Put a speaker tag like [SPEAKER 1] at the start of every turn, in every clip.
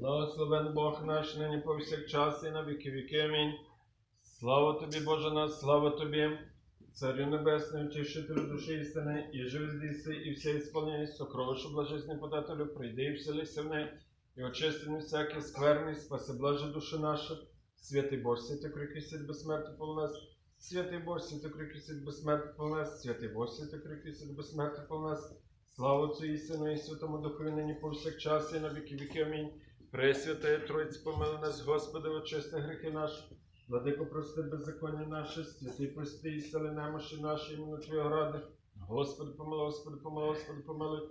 [SPEAKER 1] Благословен Бог наш, нині повсякчас і на віки віки. Амінь. Слава тобі, Боже наш, слава тобі, Царю Небесний, утішителю душі істини, і живи здійси, і все ісполняй, сокровишу блажесний подателю, прийди і вселися в неї, і очисти не всякий скверний, спаси блаже душі наша. Святий Боже, святий крики сить безсмертно полнес, святий Боже, святий крики сить безсмертно полнес, святий Боже, святий крики сить безсмертно полнес. Слава Отцю і Сину, і Святому Духові, нині повсякчас, і на віки віки. Амінь. Пресвятая Тройці, помили нас, Господи, очисти гріхи наші. Владико, прости беззаконня наше, святий прости і сели немощі наші, іменно Твого ради. Господи, помилуй, Господи, помилуй, Господи, помилуй.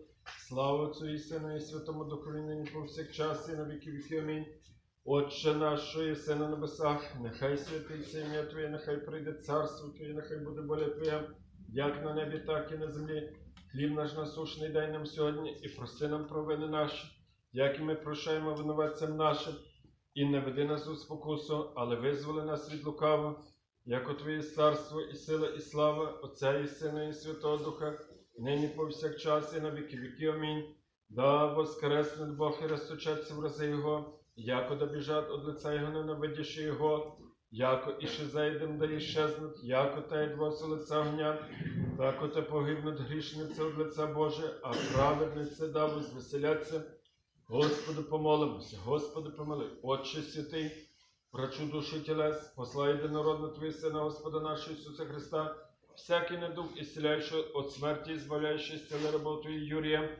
[SPEAKER 1] Слава Отцю і Сину, і Святому Духові, нині повсякчас, і на віки віки. Амінь. Отче наш, що єси на небесах, нехай святиться ім'я Твоє, нехай прийде царство Твоє, нехай буде воля Твоя, як на небі, так і на землі. Хліб наш насушний дай нам сьогодні, і прости нам провини наші, як і ми прощаємо винуватцям нашим, і не веди нас у спокусу, але визволи нас від лукавого, яко Твоє царство, і сила, і слава, Отця і Сина, і Святого Духа, нині повсякчас, і на віки віки. Амінь. Да воскресне Бог і розточаться в рази Його, яко да біжать од лица Його, ненавидящи Його, яко іще зайдем, да іщезнуть, яко та й двоси лиця огня, так оте погибнуть грішниці від лиця Боже, а праведниці да возвеселяться. Господи, помолимося, Господи, помилуй, Отче святий, врачу душі тілес, посла єдинородно Твій Сина, Господа нашого Ісуса Христа, всякий недуг ісціляючи від смерті, і збавляючи зціли роботу Юрія,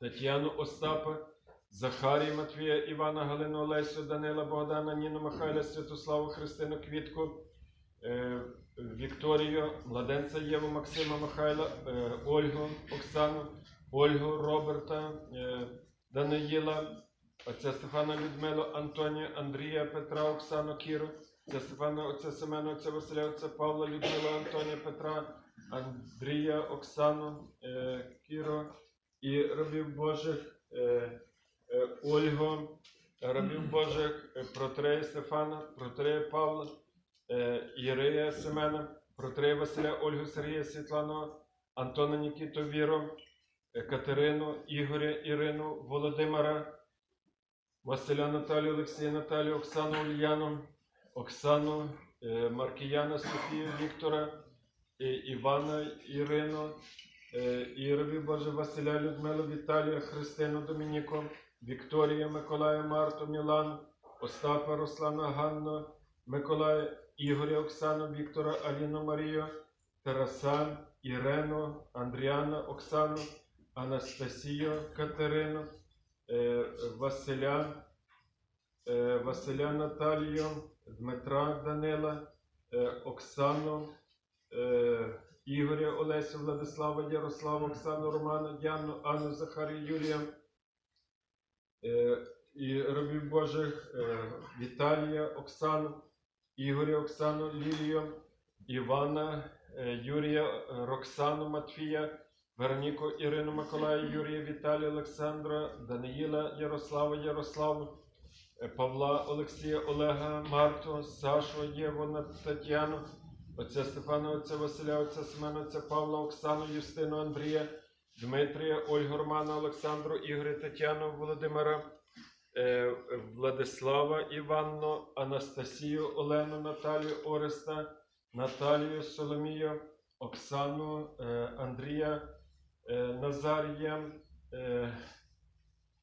[SPEAKER 1] Тетяну Остапа, Захарія Матвія, Івана, Галину, Олесю, Данила, Богдана, Ніну, Михайла, Святославу, Христину, Квітку, е, Вікторію, Младенця Єву, Максима, Михайла, е, Ольгу, Оксану, Ольгу, Роберта, е, Даниїла, отця Стефана Людмилу, Антонія, Андрія, Петра, Оксану, Кіру, отця Стефана, отця Семена, отця Василя, отця Павла, Людмила, Антонія, Петра, Андрія, Оксану, е, Кіру і рабів Божих, е, е, Ольгу, рабів Божих, е, Протрея Стефана, Протрея Павла, е, Єрея Семена, Протрея Василя, Ольгу, Сергія, Світлану, Антона Нікіту, Віру, Катерину, Ігоря, Ірину, Володимира, Василя Наталію, Олексія Наталію, Оксану Ульяну, Оксану, е, Маркіяна, Софію, Віктора, е, Івана, Ірину, е, Ірові, Боже, Василя, Людмилу, Віталія, Христину, Домініку, Вікторія, Миколая, Марту, Мілан, Остапа, Руслана, Ганну, Миколая, Ігоря, Оксану, Віктора, Аліну, Марію, Тараса, Ірену, Андріана, Оксану, Анастасію, Катерину, е, Василя, е, Василя Наталію, Дмитра Данила, е, Оксану, Ігоря Олесю, Владислава, Ярослава, Оксану, Романа, Діану, Анну, Захарію, Юлія, е, і рабів Божих Віталія, Оксану, Ігоря, Оксану, Лілію, Івана, Юрія, Роксану, Матфія, Вероніку, Ірину, Миколая, Юрія, Віталія, Олександра, Даниїла, Ярослава, Ярославу, Павла, Олексія, Олега, Марту, Сашу, Єву, Тетяну, отця Степана, отця Василя, отця Семена, отця Павла, Оксану, Юстину, Андрія, Дмитрія, Ольгу, Романа, Олександру, Ігоря, Тетяну, Володимира, е, Владислава, Іванну, Анастасію, Олену, Наталію, Ореста, Наталію, Соломію, Оксану, е, Андрія, Назарія, е,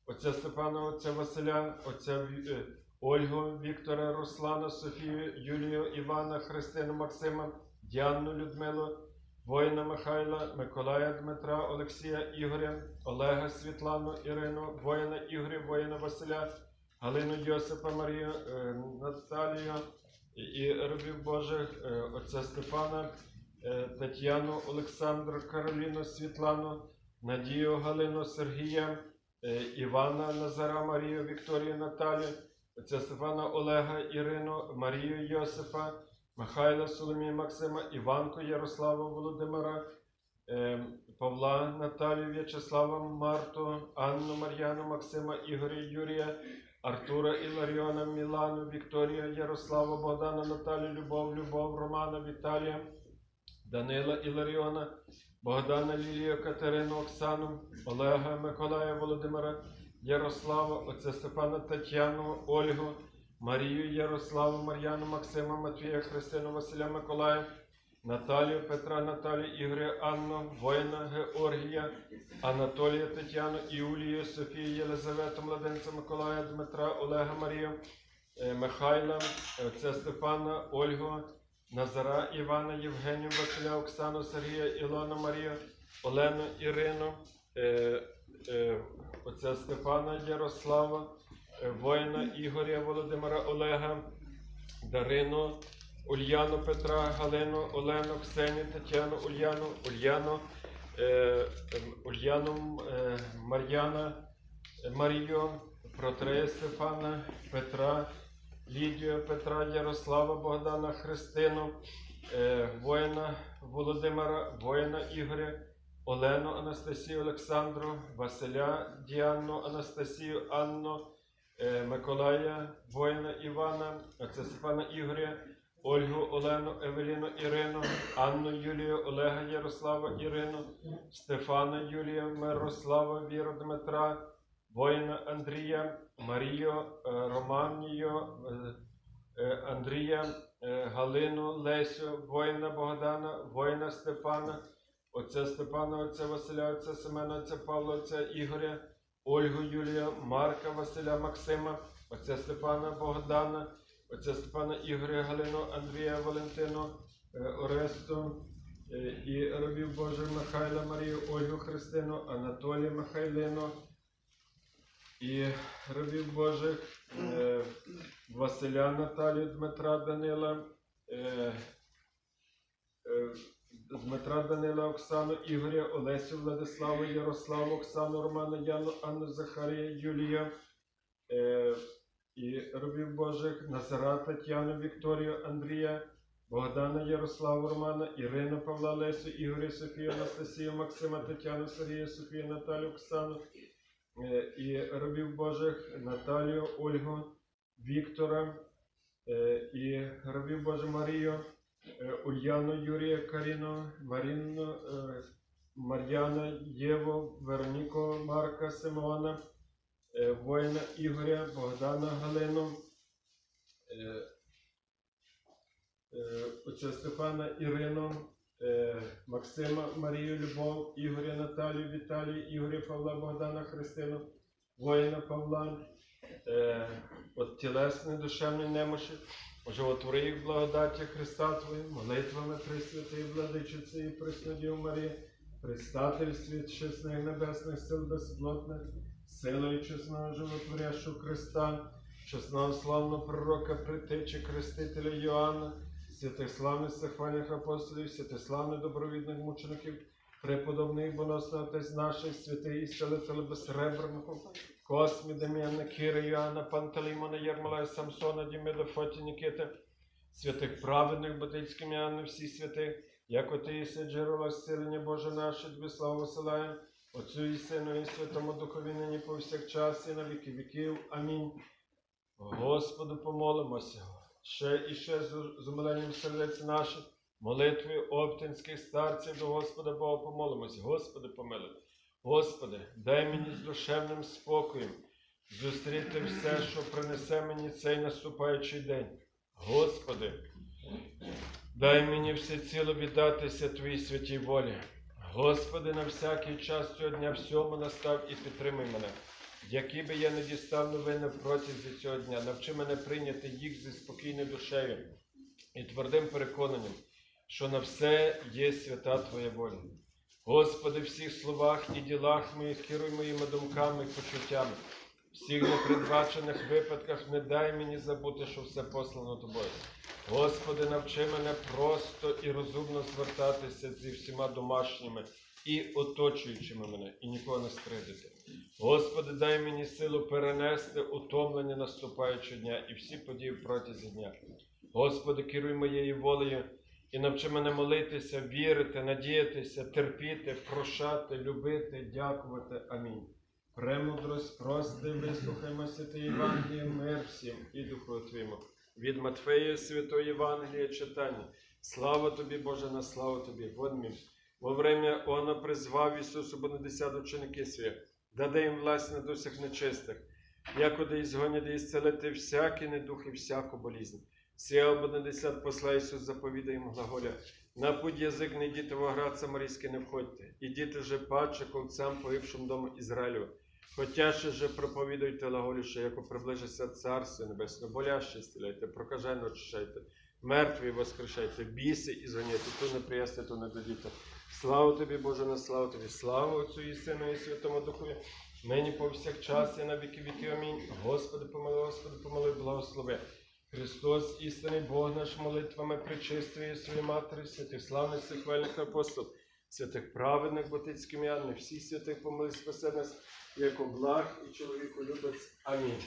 [SPEAKER 1] отця Степана, отця Василя, отця е, Ольгу, Віктора, Руслана, Софію, Юлію, Івана, Христину, Максима, Діану, Людмилу, воїна Михайла, Миколая Дмитра, Олексія, Ігоря, Олега, Світлану, Ірину, воїна Ігоря, воїна Василя, Галину Йосипа, Марію, е, Наталію і- рабів Божих, е, отця Стефана, е, Тетяну, Олександру, Кароліну, Світлану, Надію, Галину, Сергія, е, Івана, Назара, Марію, Вікторію, Наталію, отця Стефана, Олега, Ірину, Марію, Йосипа, Михайла, Соломію, Максима, Іванку, Ярослава, Володимира, е, Павла, Наталію, В'ячеслава, Марту, Анну, Мар'яну, Максима, Ігоря, Юрія, Артура, Іларіона, Мілану, Вікторія, Ярослава, Богдана, Наталію, Любов, Любов, Романа, Віталія, Данила, Іларіона, Богдана, Лілію, Катерину, Оксану, Олега, Миколая, Володимира, Ярослава, отця Степана Тетяну, Ольгу, Марію Ярославу, Мар'яну, Максима, Матвія, Христину, Василя Миколая, Наталію, Петра, Наталію, Ігоря, Анну, воїна Георгія, Анатолія, Тетяну, Іулію, Софію, Єлизавету, Младенця Миколая, Дмитра, Олега Марію, е, Михайла, отця Степана, Ольгу, Назара, Івана, Євгенію, Василя, Оксану, Сергія, Ілону, Марію, Олену, Ірину, е, е, отця Степана, Ярослава, е, воїна Ігоря, Володимира, Олега, Дарину, Ульяну Петра, Галину, Олену, Ксенію, Тетяну, Ульяну, Ульяну, е, ем, Ульяну, е, Мар'яна, е, Марію, Протрея Стефана, Петра, Лідію, Петра, Ярослава, Богдана, Христину, е, воїна Володимира, воїна Ігоря, Олену, Анастасію, Олександру, Василя, Діанну, Анастасію, Анну, е, Миколая, воїна Івана, Степана Ігоря, Ольгу, Олену, Евеліну, Ірину, Анну, Юлію, Олега, Ярослава, Ірину, Стефана, Юлія, Мирослава, Віру, Дмитра, воїна Андрія, Марію, е, Романію, е, е, Андрія, Галину, Лесю, воїна Богдана, воїна Степана, отця Степана, отця Василя, отця Семена, отця Павла, отця Ігоря, Ольгу Юлія, Марка, Василя, Максима, отця Степана, Богдана, отця Степана Ігоря, Галину, Андрія, Валентину, Оресту, і рабів Божих Михайла, Марію, Ольгу Христину, Анатолія Михайлину, і рабів Божих е, Василя Наталію, Дмитра Данила, е, е, Дмитра Данила, Оксану, Ігоря, Олесю, Владиславу, Ярославу, Оксану, Романа, Яну, Анну, Захарія, Юлія, е, і рабів Божих Назара, Тетяну, Вікторію, Андрія, Богдана, Ярославу, Романа, Ірину, Павла, Лесю, Ігоря, Софію, Анастасію, Максима, Тетяну, Сергія, Софію, Наталю, Оксану, і рабів Божих Наталію, Ольгу, Віктора, е, і рабів Божих Марію, е, Ульяну, Юрія, Каріну, Маріну, е, Мар'яна, Єву, Вероніку, Марка, Симеона, е, воїна Ігоря, Богдана, Галину, е, е, отця Стефана, Ірину, е, Максима, Марію, Любов, Ігоря, Наталію, Віталію, Ігоря, Павла, Богдана, Христину, воїна Павла, е, от тілесної душевної немощі, животвори їх благодаті Христа Твоїм, молитвами Пресвятої Владичиці і Преснодів Марії, предстательстві чесних небесних сил безплотних, силою чесного животворящого Христа, чесного славного пророка, притечі Хрестителя Йоанна, святих славних захвальних апостолів, святих славних добровідних мучеників, преподобний боносний Отець наших, святий і селителя безсребреного, Космі, Дем'яна, Кіра, Йоанна, Пантелеймона, Єрмолая, Самсона, Дімида, Фоті, Нікіти, святих праведних, Батицьким Іоанна, всі святи, як оти іси джерела зцілення Боже наше, тобі славу висилаємо, Отцю і Сину і Святому Духові нині повсякчас і на віки віків. Амінь. Господу помолимося. Ще і ще з умиленням сердець наших, молитвою оптинських старців до Господа Бога помолимося. Господи, помилуй. Господи, дай мені з душевним спокоєм зустріти все, що принесе мені цей наступаючий день. Господи, дай мені всеціло віддатися Твоїй святій волі. Господи, на всякий час цього дня всьому настав і підтримай мене. Які би я не дістав новини протязі цього дня, навчи мене прийняти їх зі спокійною душею і твердим переконанням, що на все є свята Твоя воля. Господи, всіх словах і ділах моїх керуй моїми думками і почуттями. Всіх непередбачених випадках не дай мені забути, що все послано тобою. Господи, навчи мене просто і розумно звертатися зі всіма домашніми і оточуючими мене, і нікого не скридити. Господи, дай мені силу перенести утомлення наступаючого дня і всі події протязі дня. Господи, керуй моєю волею і навчи мене молитися, вірити, надіятися, терпіти, прощати, любити, дякувати. Амінь. Премудрость, прости, вислухаймо святе Євангеліє, мир всім і Духу Твоєму. Від Матфея Святої Євангелія читання. Слава тобі, Боже, на славу тобі. Водмін. Во время Она призвав Ісусу Бонадесят ученики свої. даде їм власть над усіх нечистих, якоди ізгоні, де ісцелити всякий недух і всяку болізнь. Сія ободнадесят посла Ісус заповідає їм глаголя. На путь язик не йдіте в оград самарійський не входьте, ідіте же паче ковцям погибшим дому Ізраїлю. Хотяше же проповідуйте глаголіше, яко приближиться Царство Небесне, боляще стіляйте, прокажено очищайте, мертві воскрешайте, біси і зганяйте, то не приясте, то не дадіте. Слава тобі, Боже, на славу тобі, слава Отцю і Сину і Святому Духові, нині повсякчас і на віки віки. Амінь. Господи, помилуй, Господи, помилуй, благослови. Христос, істинний Бог наш молитвами причистої своєї матері, святих славних сихвальних апостол, святих праведних ботицьким не всіх святих помилуй спасе нас, як благ і чоловіку любець. Амінь.